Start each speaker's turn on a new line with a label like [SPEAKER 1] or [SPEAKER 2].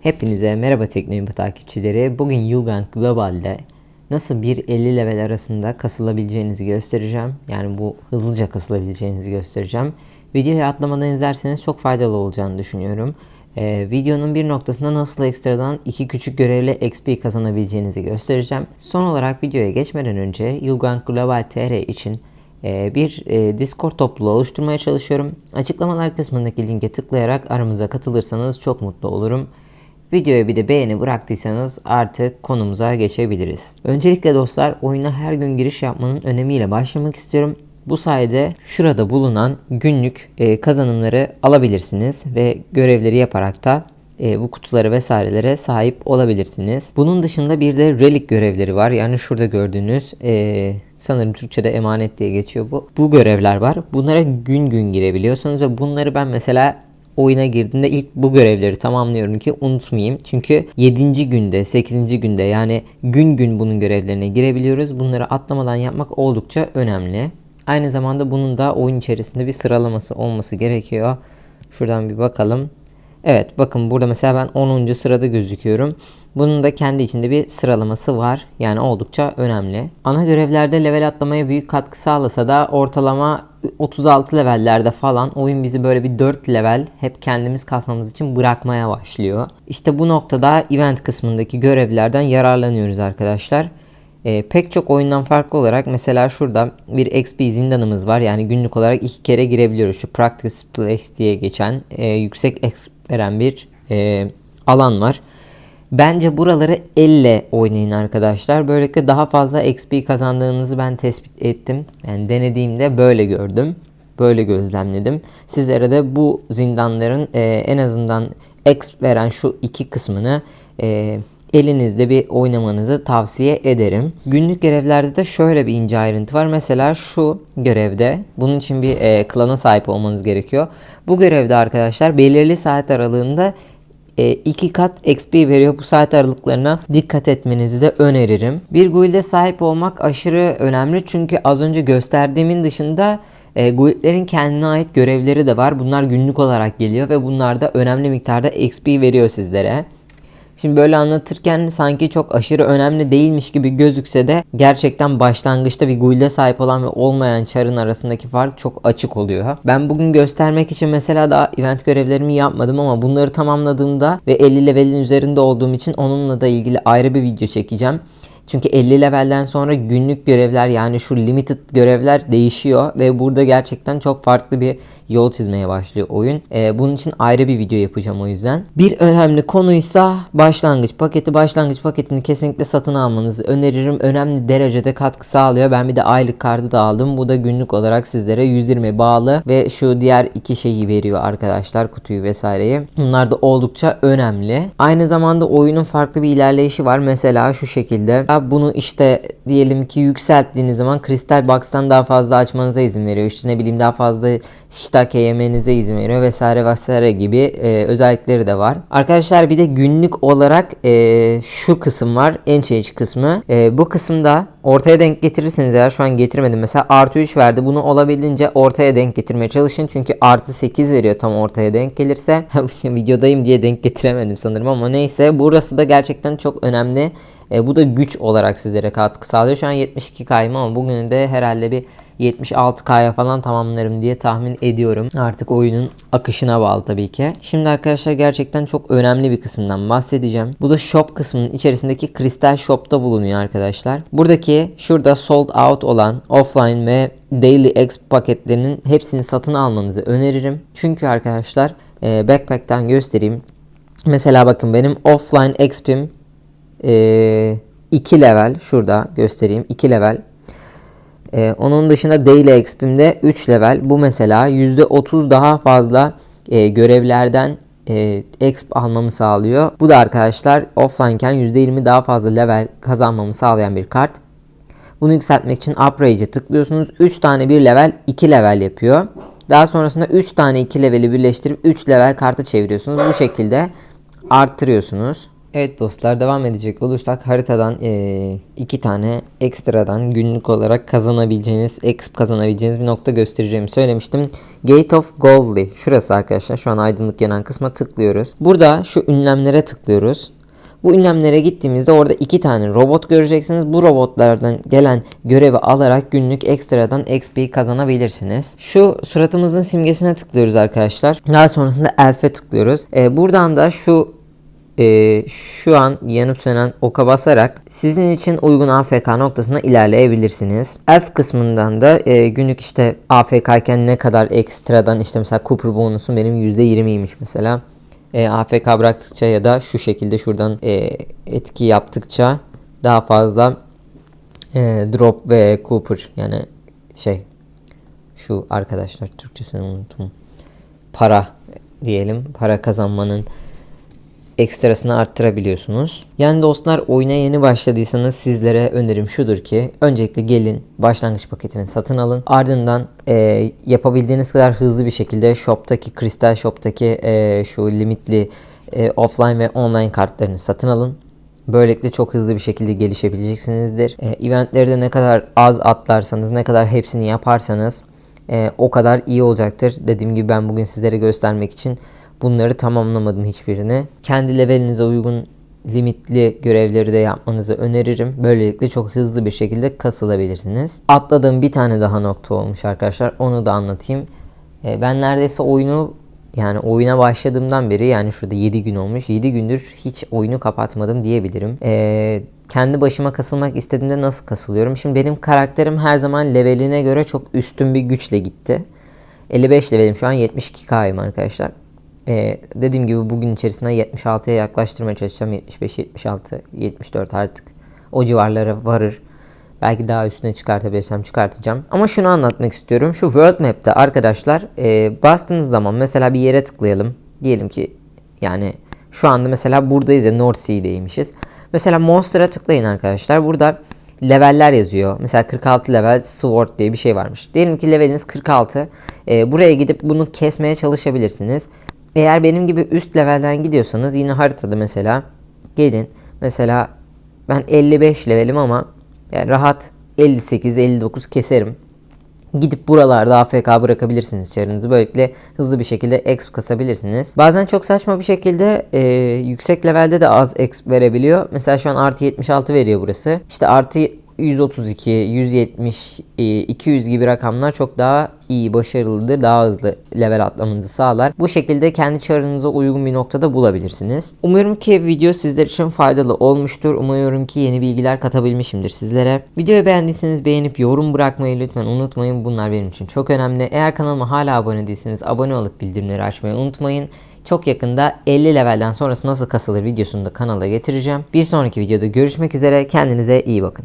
[SPEAKER 1] Hepinize merhaba Teknoyumpa takipçileri. Bugün Yugan Global'de nasıl bir 50 level arasında kasılabileceğinizi göstereceğim. Yani bu hızlıca kasılabileceğinizi göstereceğim. Videoyu atlamadan izlerseniz çok faydalı olacağını düşünüyorum. Ee, videonun bir noktasında nasıl ekstradan iki küçük görevle XP kazanabileceğinizi göstereceğim. Son olarak videoya geçmeden önce Yugan Global TR için e, bir e, Discord topluluğu oluşturmaya çalışıyorum. Açıklamalar kısmındaki linke tıklayarak aramıza katılırsanız çok mutlu olurum. Videoya bir de beğeni bıraktıysanız artık konumuza geçebiliriz. Öncelikle dostlar oyuna her gün giriş yapmanın önemiyle başlamak istiyorum. Bu sayede şurada bulunan günlük e, kazanımları alabilirsiniz ve görevleri yaparak da e, bu kutuları vesairelere sahip olabilirsiniz. Bunun dışında bir de relic görevleri var. Yani şurada gördüğünüz e, sanırım Türkçe'de emanet diye geçiyor bu. Bu görevler var. Bunlara gün gün girebiliyorsunuz ve bunları ben mesela oyuna girdiğimde ilk bu görevleri tamamlıyorum ki unutmayayım. Çünkü 7. günde, 8. günde yani gün gün bunun görevlerine girebiliyoruz. Bunları atlamadan yapmak oldukça önemli. Aynı zamanda bunun da oyun içerisinde bir sıralaması olması gerekiyor. Şuradan bir bakalım. Evet bakın burada mesela ben 10. sırada gözüküyorum. Bunun da kendi içinde bir sıralaması var. Yani oldukça önemli. Ana görevlerde level atlamaya büyük katkı sağlasa da ortalama 36 levellerde falan oyun bizi böyle bir 4 level hep kendimiz kasmamız için bırakmaya başlıyor. İşte bu noktada event kısmındaki görevlerden yararlanıyoruz arkadaşlar. Ee, pek çok oyundan farklı olarak mesela şurada bir XP zindanımız var. Yani günlük olarak iki kere girebiliyoruz. Şu Practice Place diye geçen e, yüksek XP veren bir e, alan var. Bence buraları elle oynayın arkadaşlar. Böylelikle daha fazla XP kazandığınızı ben tespit ettim. Yani denediğimde böyle gördüm. Böyle gözlemledim. Sizlere de bu zindanların e, en azından XP veren şu iki kısmını e, elinizde bir oynamanızı tavsiye ederim. Günlük görevlerde de şöyle bir ince ayrıntı var. Mesela şu görevde bunun için bir e, klana sahip olmanız gerekiyor. Bu görevde arkadaşlar belirli saat aralığında e, iki kat XP veriyor. Bu saat aralıklarına dikkat etmenizi de öneririm. Bir guild'e sahip olmak aşırı önemli çünkü az önce gösterdiğimin dışında e, guildlerin kendine ait görevleri de var. Bunlar günlük olarak geliyor ve bunlar da önemli miktarda XP veriyor sizlere. Şimdi böyle anlatırken sanki çok aşırı önemli değilmiş gibi gözükse de gerçekten başlangıçta bir guild'e sahip olan ve olmayan çarın arasındaki fark çok açık oluyor. Ben bugün göstermek için mesela daha event görevlerimi yapmadım ama bunları tamamladığımda ve 50 levelin üzerinde olduğum için onunla da ilgili ayrı bir video çekeceğim. Çünkü 50 levelden sonra günlük görevler yani şu limited görevler değişiyor ve burada gerçekten çok farklı bir yol çizmeye başlıyor oyun. Ee, bunun için ayrı bir video yapacağım o yüzden. Bir önemli konuysa başlangıç paketi. Başlangıç paketini kesinlikle satın almanızı öneririm. Önemli derecede katkı sağlıyor. Ben bir de aylık kartı da aldım. Bu da günlük olarak sizlere 120 bağlı ve şu diğer iki şeyi veriyor arkadaşlar kutuyu vesaireyi. Bunlar da oldukça önemli. Aynı zamanda oyunun farklı bir ilerleyişi var. Mesela şu şekilde. Bunu işte diyelim ki yükselttiğiniz zaman Crystal Box'tan daha fazla açmanıza izin veriyor. İşte ne bileyim daha fazla shiitake yemenize izin veriyor vesaire vesaire gibi e, özellikleri de var. Arkadaşlar bir de günlük olarak e, şu kısım var. Enchange kısmı. E, bu kısımda ortaya denk getirirseniz eğer şu an getirmedim. Mesela artı 3 verdi. Bunu olabildiğince ortaya denk getirmeye çalışın. Çünkü artı 8 veriyor tam ortaya denk gelirse. Videodayım diye denk getiremedim sanırım ama neyse. Burası da gerçekten çok önemli. E, bu da güç olarak sizlere katkı sağlıyor. Şu an 72 kayım ama bugün de herhalde bir 76K'ya falan tamamlarım diye tahmin ediyorum. Artık oyunun akışına bağlı tabii ki. Şimdi arkadaşlar gerçekten çok önemli bir kısımdan bahsedeceğim. Bu da shop kısmının içerisindeki kristal shop'ta bulunuyor arkadaşlar. Buradaki şurada sold out olan offline ve daily exp paketlerinin hepsini satın almanızı öneririm. Çünkü arkadaşlar e, backpack'ten göstereyim. Mesela bakın benim offline exp'im 2 e, level şurada göstereyim 2 level ee, onun dışında Daily Exp'imde 3 level. Bu mesela %30 daha fazla e, görevlerden e, exp almamı sağlıyor. Bu da arkadaşlar offlineken %20 daha fazla level kazanmamı sağlayan bir kart. Bunu yükseltmek için Uprage'e tıklıyorsunuz. 3 tane bir level 2 level yapıyor. Daha sonrasında 3 tane 2 leveli birleştirip 3 level kartı çeviriyorsunuz. Bu şekilde arttırıyorsunuz. Evet dostlar devam edecek olursak haritadan eee, iki tane ekstradan günlük olarak kazanabileceğiniz, exp kazanabileceğiniz bir nokta göstereceğimi söylemiştim. Gate of Goldly. Şurası arkadaşlar. Şu an aydınlık yanan kısma tıklıyoruz. Burada şu ünlemlere tıklıyoruz. Bu ünlemlere gittiğimizde orada iki tane robot göreceksiniz. Bu robotlardan gelen görevi alarak günlük ekstradan XP kazanabilirsiniz. Şu suratımızın simgesine tıklıyoruz arkadaşlar. Daha sonrasında Elf'e tıklıyoruz. Ee, buradan da şu e, şu an yanıp sönen oka basarak sizin için uygun AFK noktasına ilerleyebilirsiniz. Elf kısmından da e, günlük işte AFK iken ne kadar ekstradan işte mesela Cooper bonusum benim %20'ymiş mesela. E, AFK bıraktıkça ya da şu şekilde şuradan e, etki yaptıkça daha fazla e, drop ve Cooper yani şey şu arkadaşlar Türkçesini unuttum. Para diyelim. Para kazanmanın ekstrasını arttırabiliyorsunuz. Yani dostlar oyuna yeni başladıysanız sizlere önerim şudur ki öncelikle gelin başlangıç paketini satın alın. Ardından e, yapabildiğiniz kadar hızlı bir şekilde shop'taki kristal shop'taki e, şu limitli e, offline ve online kartlarını satın alın. Böylelikle çok hızlı bir şekilde gelişebileceksinizdir. E, eventleri ne kadar az atlarsanız, ne kadar hepsini yaparsanız e, o kadar iyi olacaktır. Dediğim gibi ben bugün sizlere göstermek için bunları tamamlamadım hiçbirini. Kendi levelinize uygun limitli görevleri de yapmanızı öneririm. Böylelikle çok hızlı bir şekilde kasılabilirsiniz. Atladığım bir tane daha nokta olmuş arkadaşlar. Onu da anlatayım. E, ben neredeyse oyunu yani oyuna başladığımdan beri yani şurada 7 gün olmuş. 7 gündür hiç oyunu kapatmadım diyebilirim. Ee, kendi başıma kasılmak istediğimde nasıl kasılıyorum? Şimdi benim karakterim her zaman leveline göre çok üstün bir güçle gitti. 55 levelim şu an 72k'yım arkadaşlar. Ee, dediğim gibi bugün içerisinde 76'ya yaklaştırmaya çalışacağım. 75, 76, 74 artık o civarlara varır. Belki daha üstüne çıkartabilirsem çıkartacağım. Ama şunu anlatmak istiyorum. Şu World Map'te arkadaşlar e, bastığınız zaman mesela bir yere tıklayalım. Diyelim ki yani şu anda mesela buradayız ya North Sea'deymişiz. Mesela Monster'a tıklayın arkadaşlar. Burada leveller yazıyor. Mesela 46 level Sword diye bir şey varmış. Diyelim ki leveliniz 46. E, buraya gidip bunu kesmeye çalışabilirsiniz. Eğer benim gibi üst levelden gidiyorsanız yine haritada mesela gelin. Mesela ben 55 levelim ama yani rahat 58-59 keserim. Gidip buralarda AFK bırakabilirsiniz çarınızı. Böylelikle hızlı bir şekilde exp kasabilirsiniz. Bazen çok saçma bir şekilde e, yüksek levelde de az exp verebiliyor. Mesela şu an artı 76 veriyor burası. İşte artı 132, 170, e, 200 gibi rakamlar çok daha iyi, başarılıdır. Daha hızlı level atlamanızı sağlar. Bu şekilde kendi çarınıza uygun bir noktada bulabilirsiniz. Umuyorum ki video sizler için faydalı olmuştur. Umuyorum ki yeni bilgiler katabilmişimdir sizlere. Videoyu beğendiyseniz beğenip yorum bırakmayı lütfen unutmayın. Bunlar benim için çok önemli. Eğer kanalıma hala abone değilseniz abone olup bildirimleri açmayı unutmayın. Çok yakında 50 levelden sonrası nasıl kasılır videosunu da kanala getireceğim. Bir sonraki videoda görüşmek üzere. Kendinize iyi bakın.